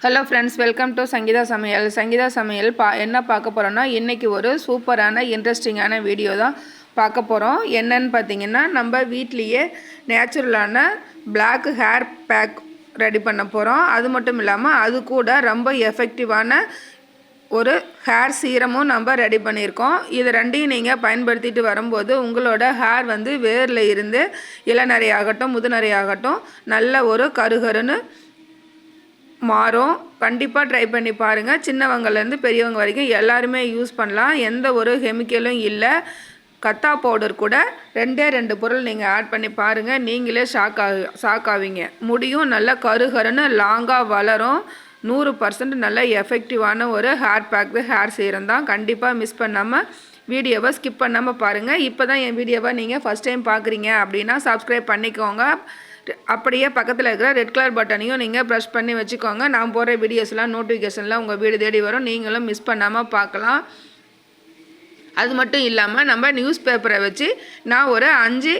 Hello friends welcome to Sangeetha சமையல் சங்கீதா சமையல் பா என்ன பார்க்க போகிறோன்னா இன்றைக்கி ஒரு சூப்பரான இன்ட்ரெஸ்டிங்கான வீடியோ தான் பார்க்க போகிறோம் என்னன்னு பார்த்தீங்கன்னா நம்ம வீட்லேயே நேச்சுரலான பிளாக் ஹேர் பேக் ரெடி பண்ண போகிறோம் அது மட்டும் இல்லாமல் அது கூட ரொம்ப எஃபெக்டிவான ஒரு ஹேர் சீரமும் நம்ம ரெடி பண்ணியிருக்கோம். இது ரெண்டையும் நீங்கள் பயன்படுத்திட்டு வரும்போது உங்களோட ஹேர் வந்து வேரில் இருந்து இளநரையாகட்டும் முதுநரையாகட்டும் நல்ல ஒரு கருகருன்னு மாறும். கண்டிப்பாக ட்ரை பண்ணி பாருங்கள் சின்னவங்கலேருந்து பெரியவங்க வரைக்கும் எல்லாருமே யூஸ் பண்ணலாம். எந்த ஒரு கெமிக்கலும் இல்லை. கத்தா பவுடர் கூட ரெண்டே ரெண்டு பொருள் நீங்கள் ஆட் பண்ணி பாருங்கள் நீங்களே ஷாக் ஆகு ஷாக் ஆவீங்க. முடியும் நல்லா கருகருன்னு லாங்காக வளரும். நூறு பர்சன்ட் நல்ல எஃபெக்டிவான ஒரு ஹேர் பேக் ஹேர் சீரம் தான். கண்டிப்பாக மிஸ் பண்ணாமல் வீடியோவை ஸ்கிப் பண்ணாமல் பாருங்கள் இப்போ தான் என் வீடியோவை நீங்கள் ஃபஸ்ட் டைம் பார்க்குறீங்க அப்படின்னா சப்ஸ்கிரைப் பண்ணிக்கோங்க. அப்படியே பக்கத்தில் இருக்கிற ரெட் கலர் பட்டனையும் நீங்கள் ப்ரெஸ் பண்ணி வச்சுக்கோங்க. நான் போடுற வீடியோஸ்லாம் நோட்டிஃபிகேஷன்லாம் உங்கள் வீடு தேடி வரும். நீங்களும் மிஸ் பண்ணாமல் பார்க்கலாம். அது மட்டும் இல்லாமல் நம்ம நியூஸ் பேப்பரை வச்சு நான் ஒரு அஞ்சு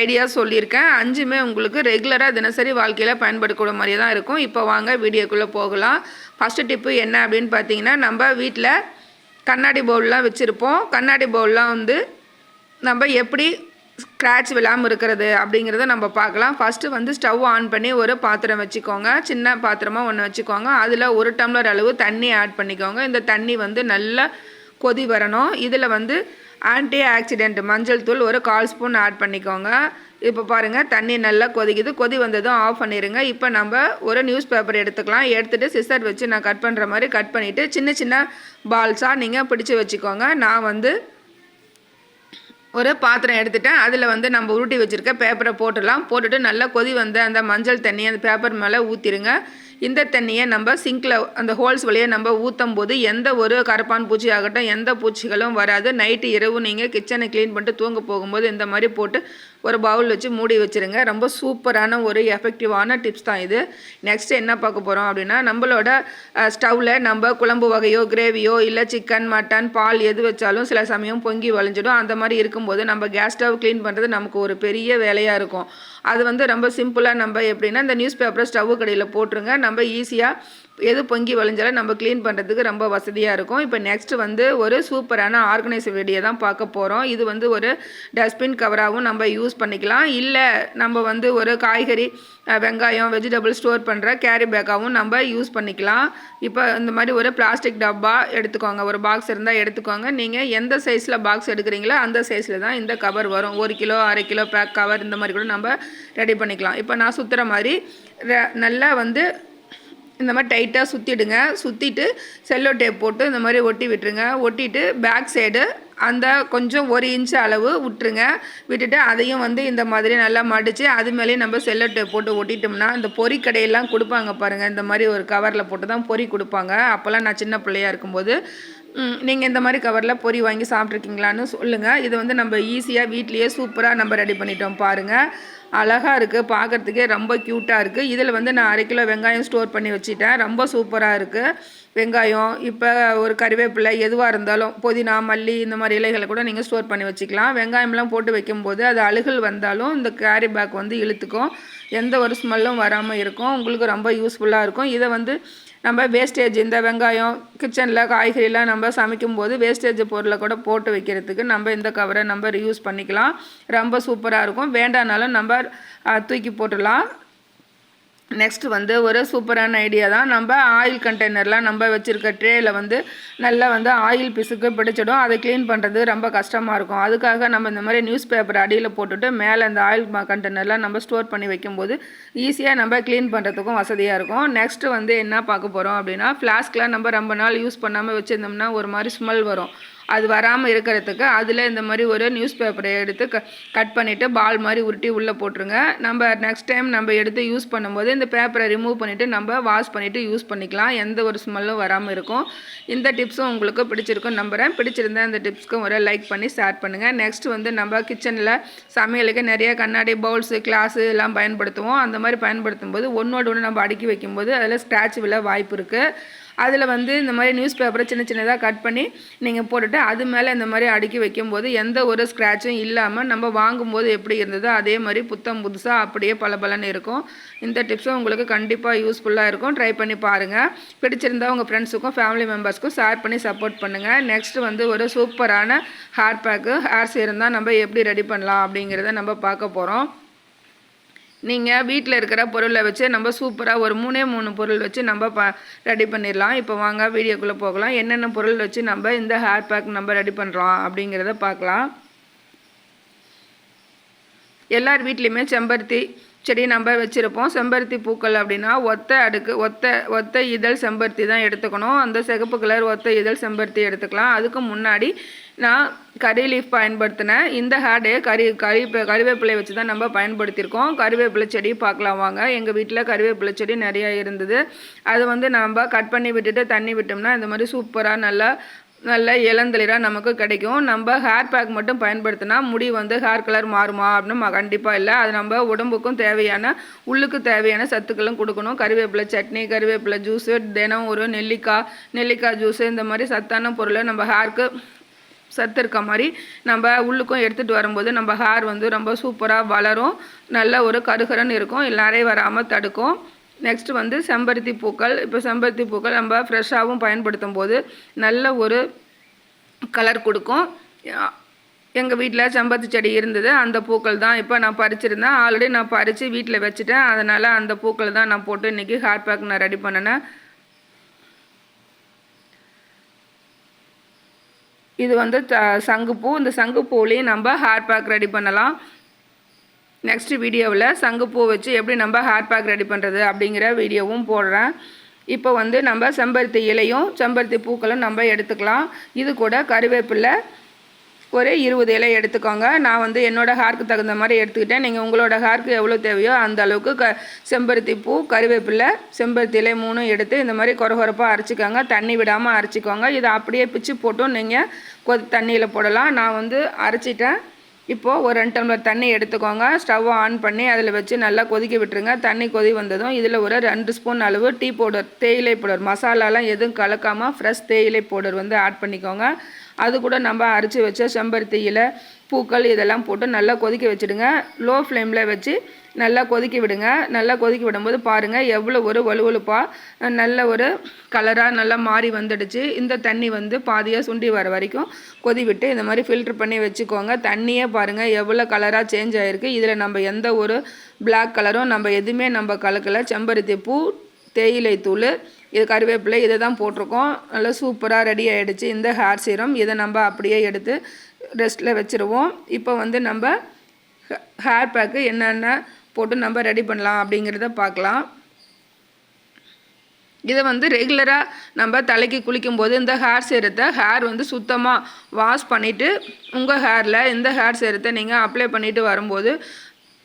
ஐடியா சொல்லியிருக்கேன். அஞ்சுமே உங்களுக்கு ரெகுலராக தினசரி வாழ்க்கையில் பயன்படுத்தக்கூடிய மாதிரியே தான் இருக்கும். இப்போ வாங்க வீடியோக்குள்ளே போகலாம். ஃபஸ்ட்டு டிப்பு என்ன அப்படின்னு பார்த்தீங்கன்னா நம்ம வீட்டில் கண்ணாடி பவுல்லாம் வச்சுருப்போம். கண்ணாடி பவுல்லாம் வந்து நம்ம எப்படி ஸ்க்ராட்ச் விழாமல் இருக்கிறது அப்படிங்கிறத நம்ம பார்க்கலாம். ஃபஸ்ட்டு வந்து ஸ்டவ் ஆன் பண்ணி ஒரு பாத்திரம் வச்சுக்கோங்க. சின்ன பாத்திரமாக ஒன்று வச்சுக்கோங்க. அதில் ஒரு டம்ளர் அளவு தண்ணி ஆட் பண்ணிக்கோங்க. இந்த தண்ணி வந்து நல்லா கொதி வரணும். இதில் வந்து ஆன்டி ஆக்சிடென்ட் மஞ்சள் தூள் ஒரு கால் ஸ்பூன் ஆட் பண்ணிக்கோங்க. இப்போ பாருங்கள் தண்ணி நல்லா கொதிக்குது. கொதி வந்ததும் ஆஃப் பண்ணிடுங்க இப்போ நம்ம ஒரு நியூஸ் பேப்பர் எடுத்துக்கலாம். எடுத்துகிட்டு சிசர் வச்சு நான் கட் பண்ணுற மாதிரி கட் பண்ணிவிட்டு சின்ன சின்ன பால்ஸாக நீங்கள் பிடிச்சி வச்சுக்கோங்க. நான் வந்து ஒரு பாத்திரம் எடுத்துட்டேன். அதில் வந்து நம்ம உருட்டி வச்சுருக்க பேப்பரை போட்டுடலாம். போட்டுட்டு நல்லா கொதி வந்த அந்த மஞ்சள் தண்ணி அந்த பேப்பர் மேலே ஊற்றிடுங்க இந்த தண்ணியை நம்ம சிங்கில் அந்த ஹோல்ஸ் வழியாக நம்ம ஊற்றும் போது எந்த ஒரு கரப்பான் பூச்சி ஆகட்டும் எந்த பூச்சிகளும் வராது. நைட்டு இரவு நீங்கள் கிச்சனை க்ளீன் பண்ணிட்டு தூங்க போகும்போது இந்த மாதிரி போட்டு ஒரு பவுல் வச்சு மூடி வச்சுருங்க. ரொம்ப சூப்பரான ஒரு எஃபெக்டிவான டிப்ஸ் தான் இது. நெக்ஸ்ட் என்ன பார்க்க போகிறோம் அப்படின்னா நம்மளோட ஸ்டவ்வில் நம்ம குழம்பு வகையோ கிரேவியோ இல்லை சிக்கன் மட்டன் பால் எது வச்சாலும் சில சமயம் பொங்கி வளைஞ்சிடும் அந்த மாதிரி இருக்கும்போது நம்ம கேஸ் ஸ்டவ் க்ளீன் பண்ணுறது நமக்கு ஒரு பெரிய வேலையாக இருக்கும். அது வந்து ரொம்ப சிம்பிளாக நம்ம எப்படின்னா இந்த நியூஸ் பேப்பரை ஸ்டவ் கடையில் போட்டுருங்க. நம்ம ஈஸியாக எது பொங்கி வளைஞ்சாலும் நம்ம க்ளீன் பண்ணுறதுக்கு ரொம்ப வசதியாக இருக்கும். இப்போ நெக்ஸ்ட்டு வந்து ஒரு சூப்பரான ஆர்கனைஸ் வெடியை தான் பார்க்க போகிறோம் இது வந்து ஒரு டஸ்ட்பின் கவராகவும் நம்ம யூஸ் பண்ணிக்கலாம். இல்லை நம்ம வந்து ஒரு காய்கறி வெங்காயம் வெஜிடபிள் ஸ்டோர் பண்ணுற கேரி பேக்காகவும் நம்ம யூஸ் பண்ணிக்கலாம். இப்போ இந்த மாதிரி ஒரு பிளாஸ்டிக் டப்பா எடுத்துக்கோங்க. ஒரு பாக்ஸ் இருந்தால் எடுத்துக்கோங்க. நீங்கள் எந்த சைஸில் பாக்ஸ் எடுக்கிறீங்களோ அந்த சைஸில் தான் இந்த கவர் வரும். ஒரு கிலோ அரை கிலோ பேக் கவர் இந்த மாதிரி கூட நம்ம ரெடி பண்ணிக்கலாம். இப்போ நான் சுற்றுற மாதிரி நல்லா வந்து இந்த மாதிரி டைட்டாக சுற்றிடுங்க சுற்றிட்டு செல்லோ டேப் போட்டு இந்த மாதிரி ஒட்டி விட்டுருங்க. ஒட்டிட்டு பேக் சைடு அந்த கொஞ்சம் ஒரு இன்ச் அளவு விட்டுருங்க. விட்டுட்டு அதையும் வந்து இந்த மாதிரி நல்லா மடித்து அது மேலேயும் நம்ம செல்லோ டேப் போட்டு ஒட்டிட்டோம்னா இந்த பொறி கடையெல்லாம் கொடுப்பாங்க பாருங்கள் இந்த மாதிரி ஒரு கவரில் போட்டு தான் பொறி கொடுப்பாங்க. அப்போல்லாம் நான் சின்ன பிள்ளையா இருக்கும்போது நீங்கள் இந்த மாதிரி கவரில் பொரி வாங்கி சாப்பிட்ருக்கீங்களான்னு சொல்லுங்கள் இது வந்து நம்ம ஈஸியாக வீட்லேயே சூப்பராக நம்ம ரெடி பண்ணிட்டோம் பாருங்கள் அழகாக இருக்குது பார்க்குறதுக்கே ரொம்ப க்யூட்டாக இருக்குது இதில் வந்து நான் அரை கிலோ வெங்காயம் ஸ்டோர் பண்ணி வச்சுட்டேன். ரொம்ப சூப்பராக இருக்குது வெங்காயம் இப்போ ஒரு கறிவேப்பிலை எதுவாக இருந்தாலும் புதினா மல்லி இந்த மாதிரி இலைகளை கூட நீங்கள் ஸ்டோர் பண்ணி வச்சுக்கலாம். வெங்காயம்லாம் போட்டு வைக்கும்போது அது அழுகல் வந்தாலும் இந்த கேரி பேக் வந்து இழுத்துக்கும். எந்த ஒரு ஸ்மெல்லும் வராமல் இருக்கும். உங்களுக்கு ரொம்ப யூஸ்ஃபுல்லாக இருக்கும். இதை வந்து நம்ம வேஸ்டேஜ் இந்த வெங்காயம் கிச்சனில் காய்கறிலாம் நம்ம சமைக்கும்போது வேஸ்டேஜ் பொருளை கூட போட்டு வைக்கிறதுக்கு நம்ம இந்த கவரை நம்ம யூஸ் பண்ணிக்கலாம். ரொம்ப சூப்பராக இருக்கும். வேண்டானாலும் நம்ம தூக்கி போட்டுடலாம். நெக்ஸ்ட் வந்து ஒரு சூப்பரான ஐடியா தான். நம்ம ஆயில் கண்டெய்னர்லாம் நம்ம வச்சுருக்க ட்ரேயில் வந்து நல்லா வந்து ஆயில் பிசுக்கு பிடிச்சிடும். அதை க்ளீன் பண்ணுறது ரொம்ப கஷ்டமாக இருக்கும். அதுக்காக நம்ம இந்த மாதிரி நியூஸ் பேப்பர் அடியில் போட்டுட்டு மேலே இந்த ஆயில் கண்டெய்னர்லாம் நம்ம ஸ்டோர் பண்ணி வைக்கும்போது ஈஸியாக நம்ம க்ளீன் பண்ணுறதுக்கும் வசதியாக இருக்கும். நெக்ஸ்ட்டு வந்து என்ன பார்க்க போகிறோம் அப்படின்னா ஃப்ளாஸ்க்லாம் நம்ம ரொம்ப நாள் யூஸ் பண்ணாமல் வச்சுருந்தோம்னா ஒரு மாதிரி ஸ்மெல் வரும். அது வராமல் இருக்கிறதுக்கு அதில் இந்த மாதிரி ஒரு நியூஸ் பேப்பரை எடுத்து க கட் பண்ணிவிட்டு பால் மாதிரி உருட்டி உள்ளே போட்டுருங்க. நம்ம நெக்ஸ்ட் டைம் நம்ம எடுத்து யூஸ் பண்ணும்போது இந்த பேப்பரை ரிமூவ் பண்ணிவிட்டு நம்ம வாஷ் பண்ணிவிட்டு யூஸ் பண்ணிக்கலாம். எந்த ஒரு ஸ்மெல்லும் வராமல் இருக்கும். இந்த டிப்ஸும் உங்களுக்கு பிடிச்சிருக்கும் நம்புகிறேன் பிடிச்சிருந்தா இந்த டிப்ஸ்க்கும் ஒரு லைக் பண்ணி ஷேர் பண்ணுங்கள் நெக்ஸ்ட் வந்து நம்ம கிச்சனில் சமையலுக்கு நிறைய கண்ணாடி பவுல்ஸு கிளாஸு எல்லாம் பயன்படுத்துவோம். அந்த மாதிரி பயன்படுத்தும் போது ஒன்றோடு ஒன்று நம்ம அடுக்கி வைக்கும்போது அதில் ஸ்க்ராட்ச் விழ வாய்ப்பு இருக்குது அதில் வந்து இந்த மாதிரி நியூஸ் பேப்பரை சின்ன சின்னதாக கட் பண்ணி நீங்கள் போட்டுட்டு அது மேலே இந்த மாதிரி அடுக்கி வைக்கும்போது எந்த ஒரு ஸ்க்ராட்சும் இல்லாமல் நம்ம வாங்கும்போது எப்படி இருந்ததோ அதே மாதிரி புத்தம் புதுசாக அப்படியே பல இருக்கும். இந்த டிப்ஸும் உங்களுக்கு கண்டிப்பாக யூஸ்ஃபுல்லாக இருக்கும். ட்ரை பண்ணி பாருங்கள் பிடிச்சிருந்தா உங்கள் ஃப்ரெண்ட்ஸுக்கும் ஃபேமிலி மெம்பர்ஸ்க்கும் ஷேர் பண்ணி சப்போர்ட் பண்ணுங்கள் நெக்ஸ்ட் வந்து ஒரு சூப்பரான ஹேர் பேக்கு ஹேர் சீரம் தான் நம்ம எப்படி ரெடி பண்ணலாம் அப்படிங்கிறத நம்ம பார்க்க போகிறோம் நீங்கள் வீட்டில் இருக்கிற பொருளை வச்சு நம்ம சூப்பராக ஒரு மூணே மூணு பொருள் வச்சு நம்ம ப ரெடி பண்ணிடலாம். இப்போ வாங்க வீடியோக்குள்ளே போகலாம். என்னென்ன பொருள் வச்சு நம்ம இந்த ஹேர் பேக் நம்ம ரெடி பண்ணுறோம் அப்படிங்கிறத பார்க்கலாம். எல்லார் வீட்லேயுமே செம்பருத்தி செடி நம்ம வச்சுருப்போம். செம்பருத்தி பூக்கள் அப்படின்னா ஒத்த அடுக்கு ஒத்த ஒத்த இதழ் செம்பருத்தி தான் எடுத்துக்கணும். அந்த சிகப்பு கலர் ஒத்த இதழ் செம்பருத்தி எடுத்துக்கலாம். அதுக்கு முன்னாடி நான் கறி லீஃப் பயன்படுத்தினேன் இந்த ஹேடு கறி கறி கறிவேப்பிலை வச்சு தான் நம்ம பயன்படுத்தியிருக்கோம். கறிவேப்பிலை செடி பார்க்கலாம் வாங்க. எங்கள் வீட்டில் கறிவேப்பிலை செடி நிறையா இருந்தது. அது வந்து நம்ம கட் பண்ணி விட்டுட்டு தண்ணி விட்டோம்னா இந்த மாதிரி சூப்பராக நல்லா நல்ல இளந்தளிராக நமக்கு கிடைக்கும். நம்ம ஹேர் பேக் மட்டும் பயன்படுத்தினா முடி வந்து ஹேர் கலர் மாறுமா அப்படின்னு கண்டிப்பாக இல்லை. அது நம்ம உடம்புக்கும் தேவையான உள்ளுக்கு தேவையான சத்துக்களும் கொடுக்கணும். கருவேப்பிலை சட்னி கருவேப்பிலை ஜூஸு தினம் ஒரு நெல்லிக்காய் நெல்லிக்காய் ஜூஸு இந்த மாதிரி சத்தான பொருளை நம்ம ஹேருக்கு சத்து இருக்க மாதிரி நம்ம உள்ளுக்கும் எடுத்துகிட்டு வரும்போது நம்ம ஹேர் வந்து ரொம்ப சூப்பராக வளரும். நல்ல ஒரு கருகரன்னு இருக்கும். நிறைய வராமல் தடுக்கும். நெக்ஸ்ட் வந்து செம்பருத்தி பூக்கள். இப்போ செம்பருத்தி பூக்கள் நம்ம ஃப்ரெஷ்ஷாகவும் பயன்படுத்தும் போது நல்ல ஒரு கலர் கொடுக்கும். எங்கள் வீட்டில் செம்பருத்தி செடி இருந்தது. அந்த பூக்கள் தான் இப்போ நான் பறிச்சிருந்தேன். ஆல்ரெடி நான் பறித்து வீட்டில் வச்சுட்டேன். அதனால் அந்த பூக்கள் தான் நான் போட்டு இன்றைக்கி ஹேர் பேக் நான் ரெடி பண்ணினேன். இது வந்து த சங்குப்பூ. இந்த சங்குப்பூலையும் நம்ம ஹேர் பேக் ரெடி பண்ணலாம். நெக்ஸ்ட் வீடியோவில் சங்குப்பூ வச்சு எப்படி நம்ம ஹேர் பேக் ரெடி பண்ணுறது அப்படிங்கிற வீடியோவும் போடுறேன். இப்போ வந்து நம்ம செம்பருத்தி இலையும் செம்பருத்தி பூக்களும் நம்ம எடுத்துக்கலாம். இது கூட கருவேப்பிலை ஒரு இருபது இலை எடுத்துக்கோங்க. நான் வந்து என்னோடய ஹேர்க்கு தகுந்த மாதிரி எடுத்துக்கிட்டேன். நீங்கள் உங்களோட ஹேர்க்கு எவ்வளோ தேவையோ அந்த அளவுக்கு க செம்பருத்தி பூ கருவேப்பிலை செம்பருத்தி இலை மூணும் எடுத்து இந்த மாதிரி குறகுறப்பாக அரைச்சிக்கோங்க. தண்ணி விடாமல் அரைச்சிக்கோங்க. இதை அப்படியே பிச்சு போட்டும் நீங்கள் கொ தண்ணியில் போடலாம். நான் வந்து அரைச்சிட்டேன். இப்போது ஒரு ரெண்டு டம்ளர் தண்ணி எடுத்துக்கோங்க. ஸ்டவ் ஆன் பண்ணி அதில் வச்சு நல்லா கொதிக்க விட்டுருங்க. தண்ணி கொதி வந்ததும் இதில் ஒரு ரெண்டு ஸ்பூன் அளவு டீ பவுடர் தேயிலை பவுடர். மசாலாலாம் எதுவும் கலக்காமல் ஃப்ரெஷ் தேயிலை பவுடர் வந்து ஆட் பண்ணிக்கோங்க. அது கூட நம்ம அரைச்சி வச்ச செம்பருத்தியில் பூக்கள் இதெல்லாம் போட்டு நல்லா கொதிக்க வச்சுடுங்க. லோ ஃப்ளேமில் வச்சு நல்லா கொதிக்க விடுங்க. நல்லா கொதிக்க விடும்போது பாருங்கள் எவ்வளோ ஒரு வலுவலுப்பாக நல்ல ஒரு கலராக நல்லா மாறி வந்துடுச்சு. இந்த தண்ணி வந்து பாதியாக சுண்டி வர வரைக்கும் கொதி விட்டு இந்த மாதிரி ஃபில்ட்ரு பண்ணி வச்சுக்கோங்க. தண்ணியே பாருங்கள் எவ்வளோ கலராக சேஞ்ச் ஆகிருக்கு இதில் நம்ம எந்த ஒரு பிளாக் கலரும் நம்ம எதுவுமே நம்ம கலக்கலை. செம்பருத்தி பூ தேயிலை தூள் இது கருவேப்பிலை இதை தான் போட்டிருக்கோம். நல்லா சூப்பராக ரெடி ஆகிடுச்சு இந்த ஹேர் சீரம் இதை நம்ம அப்படியே எடுத்து ரெஸ்ட்டில் வச்சுருவோம். இப்போ வந்து நம்ம ஹேர் பேக்கு என்னென்ன போட்டு நம்ம ரெடி பண்ணலாம் அப்படிங்கிறத பார்க்கலாம் இதை வந்து ரெகுலராக நம்ம தலைக்கு குளிக்கும்போது இந்த ஹேர் சேரத்தை ஹேர் வந்து சுத்தமாக வாஷ் பண்ணிவிட்டு உங்கள் ஹேரில் இந்த ஹேர் சேரத்தை நீங்கள் அப்ளை பண்ணிவிட்டு வரும்போது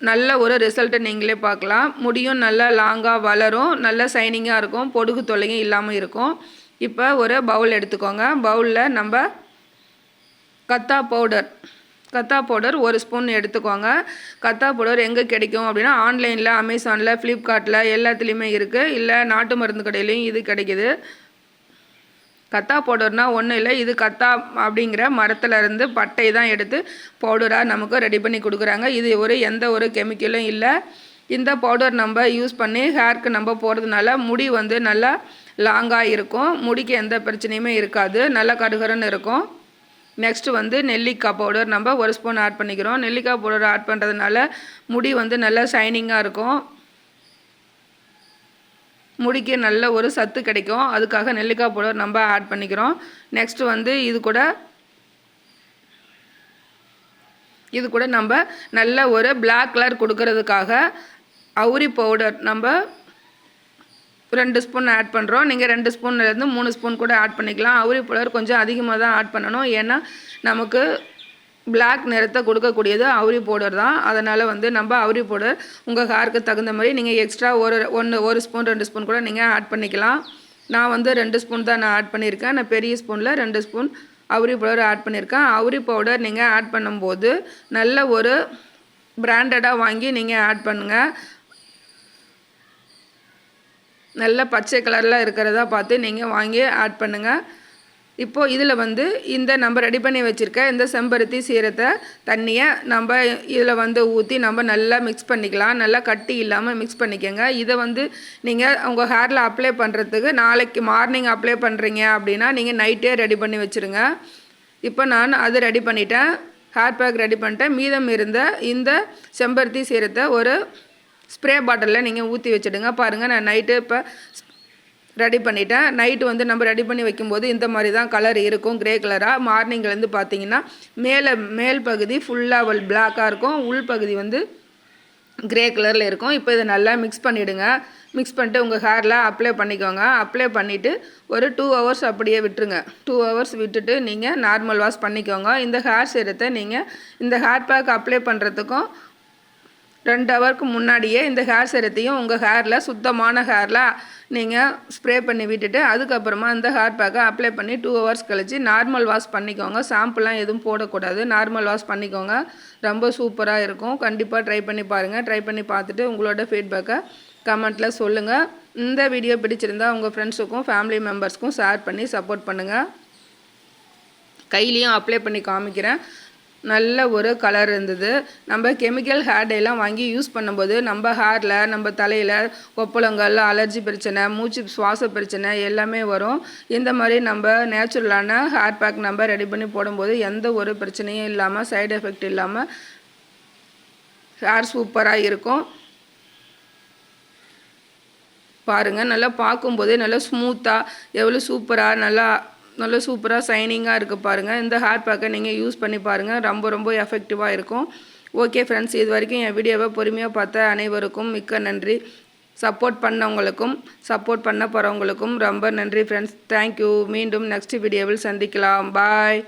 நல்ல ஒரு ரிசல்ட்டை நீங்களே பார்க்கலாம் முடியும் நல்லா லாங்காக வளரும் நல்ல சைனிங்காக இருக்கும் பொடுகு தொல்லையும் இல்லாமல் இருக்கும். இப்போ ஒரு பவுல் எடுத்துக்கோங்க. பவுலில் நம்ம கத்தா பவுடர். கத்தா பவுடர் ஒரு ஸ்பூன் எடுத்துக்கோங்க. கத்தா பவுடர் எங்கே கிடைக்கும் அப்படின்னா ஆன்லைனில் அமேசானில் ஃப்ளிப்கார்ட்டில் எல்லாத்துலேயுமே இருக்குது இல்லை நாட்டு மருந்து கடையிலையும் இது கிடைக்கிது. கத்தா பவுடர்னால் ஒன்றும் இல்லை இது கத்தா அப்படிங்கிற மரத்தில் இருந்து பட்டை தான் எடுத்து பவுடராக நமக்கு ரெடி பண்ணி கொடுக்குறாங்க. இது ஒரு எந்த ஒரு கெமிக்கலும் இல்லை. இந்த பவுடர் நம்ம யூஸ் பண்ணி ஹேர்க்கு நம்ம போகிறதுனால முடி வந்து நல்லா லாங்காக இருக்கும். முடிக்கு எந்த பிரச்சனையுமே இருக்காது. நல்லா கடுகரன்னு இருக்கும். நெக்ஸ்ட்டு வந்து நெல்லிக்காய் பவுடர் நம்ம ஒரு ஸ்பூன் ஆட் பண்ணிக்கிறோம். நெல்லிக்காய் பவுடர் ஆட் பண்ணுறதுனால முடி வந்து நல்லா ஷைனிங்காக இருக்கும். முடிக்கு நல்ல ஒரு சத்து கிடைக்கும். அதுக்காக நெல்லிக்காய் பவுடர் நம்ம ஆட் பண்ணிக்கிறோம். நெக்ஸ்ட்டு வந்து இது கூட இது கூட நம்ம நல்ல ஒரு பிளாக் கலர் கொடுக்கறதுக்காக அவுரி பவுடர் நம்ம ரெண்டு ஸ்பூன் ஆட் பண்ணுறோம் நீங்கள் ரெண்டு ஸ்பூன்லேருந்து மூணு ஸ்பூன் கூட ஆட் பண்ணிக்கலாம். அவுரி பவுடர் கொஞ்சம் அதிகமாக தான் ஆட் பண்ணணும். ஏன்னா நமக்கு பிளாக் நிறத்தை கொடுக்கக்கூடியது அவுரி பவுடர் தான். அதனால் வந்து நம்ம அவுரி பவுடர் உங்கள் ஹேருக்கு தகுந்த மாதிரி நீங்கள் எக்ஸ்ட்ரா ஒரு ஒன்று ஒரு ஸ்பூன் ரெண்டு ஸ்பூன் கூட நீங்கள் ஆட் பண்ணிக்கலாம். நான் வந்து ரெண்டு ஸ்பூன் தான் நான் ஆட் பண்ணியிருக்கேன். நான் பெரிய ஸ்பூனில் ரெண்டு ஸ்பூன் அவுரி பவுடர் ஆட் பண்ணியிருக்கேன். அவுரி பவுடர் நீங்கள் ஆட் பண்ணும்போது நல்ல ஒரு பிராண்டடாக வாங்கி நீங்கள் ஆட் பண்ணுங்கள் நல்ல பச்சை கலரில் இருக்கிறதா பார்த்து நீங்கள் வாங்கி ஆட் பண்ணுங்கள் இப்போது இதில் வந்து இந்த நம்ம ரெடி பண்ணி வச்சுருக்க இந்த செம்பருத்தி சீரத்தை தண்ணியை நம்ம இதில் வந்து ஊற்றி நம்ம நல்லா மிக்ஸ் பண்ணிக்கலாம். நல்லா கட்டி இல்லாமல் மிக்ஸ் பண்ணிக்கோங்க. இதை வந்து நீங்கள் உங்கள் ஹேரில் அப்ளை பண்ணுறதுக்கு நாளைக்கு மார்னிங் அப்ளை பண்ணுறீங்க அப்படின்னா நீங்கள் நைட்டே ரெடி பண்ணி வச்சுருங்க. இப்போ நான் அது ரெடி பண்ணிட்டேன். ஹேர் பேக் ரெடி பண்ணிட்டேன். மீதம் இருந்த இந்த செம்பருத்தி சீரத்தை ஒரு ஸ்ப்ரே பாட்டிலில் நீங்கள் ஊற்றி வச்சுடுங்க. பாருங்கள் நான் நைட்டு இப்போ ரெடி பண்ணிட்டேன். நைட்டு வந்து நம்ம ரெடி பண்ணி வைக்கும்போது இந்த மாதிரி தான் கலர் இருக்கும் கிரே கலராக மார்னிங்லேருந்து பார்த்தீங்கன்னா மேலே மேல் பகுதி ஃபுல்லாக பிளாக்காக இருக்கும். உள் பகுதி வந்து கிரே கலரில் இருக்கும். இப்போ இதை நல்லா மிக்ஸ் பண்ணிவிடுங்க மிக்ஸ் பண்ணிட்டு உங்கள் ஹேரில் அப்ளை பண்ணிக்கோங்க. அப்ளை பண்ணிவிட்டு ஒரு டூ ஹவர்ஸ் அப்படியே விட்டுருங்க. டூ ஹவர்ஸ் விட்டுட்டு நீங்கள் நார்மல் வாஷ் பண்ணிக்கோங்க. இந்த ஹேர் சீரத்தை நீங்கள் இந்த ஹேர் பேக் அப்ளை பண்ணுறதுக்கும் ரெண்டு ஹவருக்கு முன்னாடியே இந்த ஹேர் செரத்தையும் உங்கள் ஹேரில் சுத்தமான ஹேரில் நீங்கள் ஸ்ப்ரே பண்ணி விட்டுட்டு அதுக்கப்புறமா இந்த ஹேர் பேக்கை அப்ளை பண்ணி டூ ஹவர்ஸ் கழித்து நார்மல் வாஷ் பண்ணிக்கோங்க. ஷாம்புலாம் எதுவும் போடக்கூடாது. நார்மல் வாஷ் பண்ணிக்கோங்க. ரொம்ப சூப்பராக இருக்கும். கண்டிப்பாக ட்ரை பண்ணி பாருங்கள் ட்ரை பண்ணி பார்த்துட்டு உங்களோட ஃபீட்பேக்கை கமெண்ட்டில் சொல்லுங்கள் இந்த வீடியோ பிடிச்சிருந்தா உங்கள் ஃப்ரெண்ட்ஸுக்கும் ஃபேமிலி மெம்பர்ஸ்க்கும் ஷேர் பண்ணி சப்போர்ட் பண்ணுங்கள் கையிலையும் அப்ளை பண்ணி காமிக்கிறேன். நல்ல ஒரு கலர் இருந்தது. நம்ம கெமிக்கல் ஹேர் டேலாம் வாங்கி யூஸ் பண்ணும்போது நம்ம ஹேரில் நம்ம தலையில் கொப்பளங்கள் அலர்ஜி பிரச்சனை மூச்சு சுவாச பிரச்சனை எல்லாமே வரும். இந்த மாதிரி நம்ம நேச்சுரலான ஹேர் பேக் நம்ம ரெடி பண்ணி போடும்போது எந்த ஒரு பிரச்சனையும் இல்லாமல் சைடு எஃபெக்ட் இல்லாமல் ஹேர் சூப்பராக இருக்கும். பாருங்கள் நல்லா பார்க்கும்போதே நல்லா ஸ்மூத்தாக எவ்வளோ சூப்பராக நல்லா நல்ல சூப்பராக சைனிங்காக இருக்குது பாருங்கள் இந்த ஹேர் பேக்கை நீங்கள் யூஸ் பண்ணி பாருங்கள் ரொம்ப ரொம்ப எஃபெக்டிவாக இருக்கும். ஓகே ஃப்ரெண்ட்ஸ் இது வரைக்கும் என் வீடியோவை பொறுமையாக பார்த்த அனைவருக்கும் மிக்க நன்றி. சப்போர்ட் பண்ணவங்களுக்கும் சப்போர்ட் பண்ண போகிறவங்களுக்கும் ரொம்ப நன்றி ஃப்ரெண்ட்ஸ் தேங்க்யூ மீண்டும் நெக்ஸ்ட் வீடியோவில் சந்திக்கலாம். பாய்